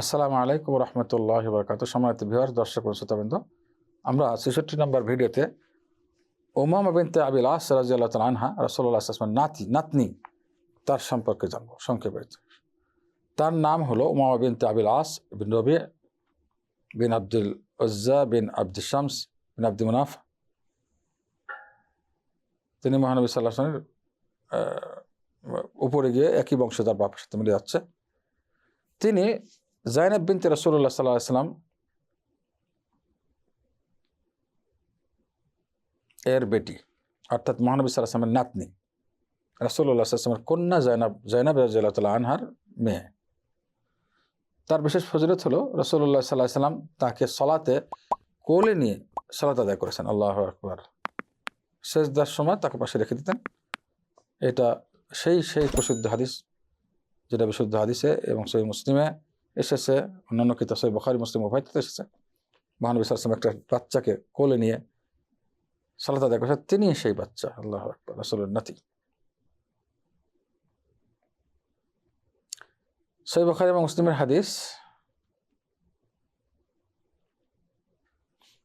আসসালামু আলাইকুম রহমতুল্লাহ বরকাত সম্মানিত ভিউয়ার দর্শক শ্রোতাবৃন্দ, আমরা ছেষট্টি নম্বর ভিডিওতে ওমামা বিনতে আবিল আস রাজিয়াল্লাহ আনহা রসল্লাহ নাতি নাতনি, তার সম্পর্কে জানব, সংক্ষেপে। তার নাম হলো ওমামা বিনতে আবিল আস বিন রবি বিন আব্দুল উজ্জা বিন আব্দুল শামস বিন আব্দুল মুনাফ। তিনি মহানবী সাল্লাহ আসলামের উপরে গিয়ে একই বংশধর বাপের সাথে মিলে যাচ্ছে। তিনি জাইনাব বিনতে রসুল্লাহ সাল্লাহ সাল্লাম এর বেটি, অর্থাৎ মহানবী সাল্লাহ আসলামের নাতনি রসুল্লাহ সাল্লামের কন্যা জাইনাব জাইনাব রাজিয়াল্লাহ আনহার মেয়ে। তার বিশেষ ফজিলত হলো রসুল্লাহ সাল্লাহ সাল্লাম তাকে সলাতে কোলে নিয়ে সলাত আদায় করেছেন। আল্লাহ আকবর। শেষদার সময় তাকে পাশে রেখে দিতেন। এটা সেই সেই প্রসিদ্ধ হাদিস, যেটা বিশুদ্ধ হাদিসে এবং সেই মুসলিমে এসেছে অন্যান্য কিতাব সই বখারি, মুসলিম উভয়তে এসেছে। মহানবী সাল্লাম একটা বাচ্চাকে কোলে নিয়ে সালাত আদায় করেছে, তিনি সেই বাচ্চা, আল্লাহ আকবর রসুলের নাতি। সই বখারি এবং মুসলিমের হাদিস,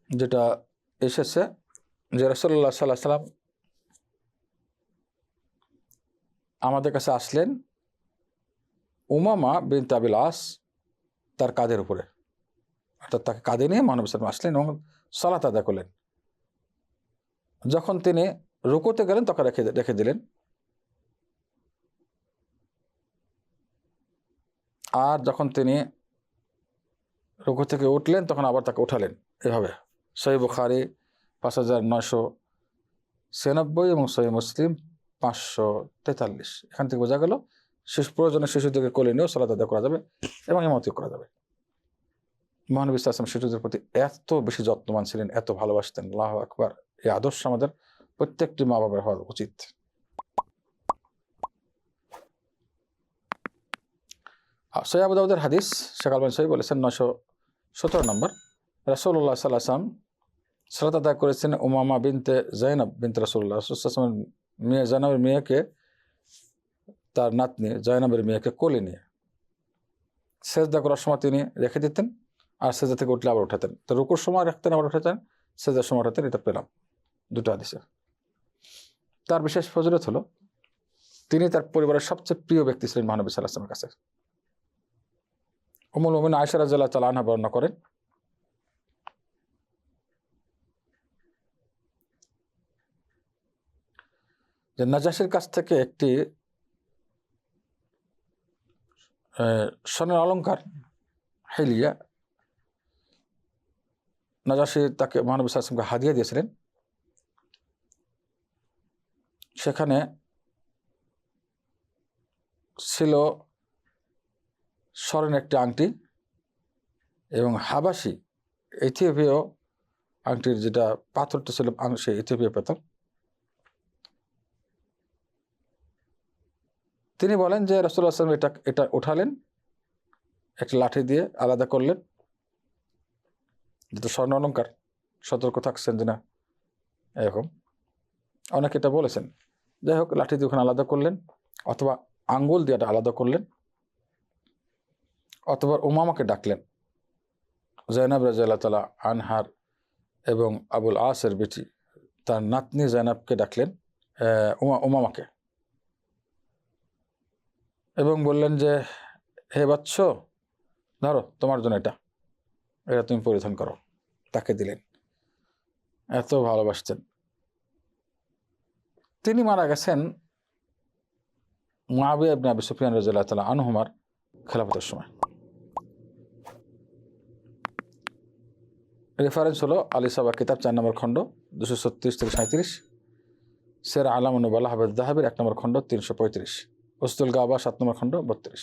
যেটা এসেছে যে রসল্লাহ সাল্লাহ সাল্লাম আমাদের কাছে আসলেন উমামা বিন তাবিল আস তার কাদের উপরে। অর্থাৎ তাকে কাঁধে নিয়ে মানব ইসলাম আসলেন এবং সালাত আদা করলেন। যখন তিনি রুকোতে গেলেন, তখন রেখে রেখে দিলেন। আর যখন তিনি রুকু থেকে উঠলেন, তখন আবার তাকে উঠালেন। এভাবে। সহি বুখারি পাঁচ হাজার নয়শো ছিয়ানব্বই এবং সহি মুসলিম পাঁচশো তেতাল্লিশ। এখান থেকে বোঝা গেল শিশু প্রয়োজনে শিশুদেরকে কোলে নিয়েও সালাত আদায় করা যাবে এবং এমতিও করা যাবে। মহানবী ইসলাম শিশুদের প্রতি এত বেশি যত্নবান ছিলেন, এত ভালোবাসতেন। আল্লাহ আকবার। এই আদর্শ আমাদের প্রত্যেকটি মা বাবার হওয়া উচিত। সৈয়াব দাউদের হাদিস শেখালবেন সহি বলেছেন নশো সতেরো নম্বর। রাসৌল্লাহ সাল্লাম সালাত আদায় করেছেন উমামা বিনতে জাইনাব বিনতে রাসুল্লাহ রসুলের মেয়ে জাইনাবের মেয়েকে, তার নাতনি জয়নাবের মেয়েকে কোলে নিয়ে সেজদা করার সময় তিনি রেখে দিতেন। আর সেজা থেকে উঠলে আবার উঠাতেন। তো রুকুর সময় রাখতেন, আবার উঠাতেন, সেজার সময় উঠাতেন, এটা পেলাম। দুটো হাদিসে। তার বিশেষ ফজরত হলো, তিনি তার পরিবারের সবচেয়ে প্রিয় ব্যক্তি ছিলেন মহানবী সাল্লাহ কাছে। অমুল মোমিন আয়সা রাজ্লাহ তালা আনহা বর্ণনা করেন, যে নাজাসের কাছ থেকে একটি স্বর্ণের অলঙ্কার হেলিয়া নাজাসি তাকে মহানবী সাল্লামকে হাদিয়া দিয়েছিলেন। সেখানে ছিল স্বর্ণের একটি আংটি এবং হাবাসি, ইথিওপীয় আংটির যেটা পাথরটা ছিল সে ইথিওপীয় পাথর। তিনি বলেন যে রসুল্লাহ আসলাম এটা এটা উঠালেন, একটা লাঠি দিয়ে আলাদা করলেন। যেটা স্বর্ণ অলঙ্কার সতর্ক থাকছেন যে না। এরকম। অনেকে এটা বলেছেন। যাই হোক, লাঠি দিয়ে ওখানে আলাদা করলেন, অথবা আঙ্গুল দিয়ে আলাদা করলেন, অথবা উমামাকে ডাকলেন। জয়নাব রাজাল্লাহ তালা আনহার এবং আবুল আসের বেটি, তার নাতনি জয়নাবকে ডাকলেন উমা উমামাকে। এবং বললেন যে, হে বাচ্চ, ধরো, তোমার জন্য এটা। এটা তুমি পরিধান করো। তাকে দিলেন। এত ভালোবাসতেন। তিনি মারা গেছেন ইবনে আবি সুফিয়ান রাজিয়াল্লাহ তালা আনহুমার খেলাফতের সময়। রেফারেন্স হলো আলী সাবা কিতাব, চার নম্বর খণ্ড, দুশো ছত্রিশ থেকে সাঁত্রিশ সের আলাম অনুবাল্লাহ হাবেদ দাহাবের, এক নম্বর খণ্ড, তিনশো পঁয়ত্রিশ। ওস্তুল গাবা সাত নম্বর খণ্ড, বত্রিশ।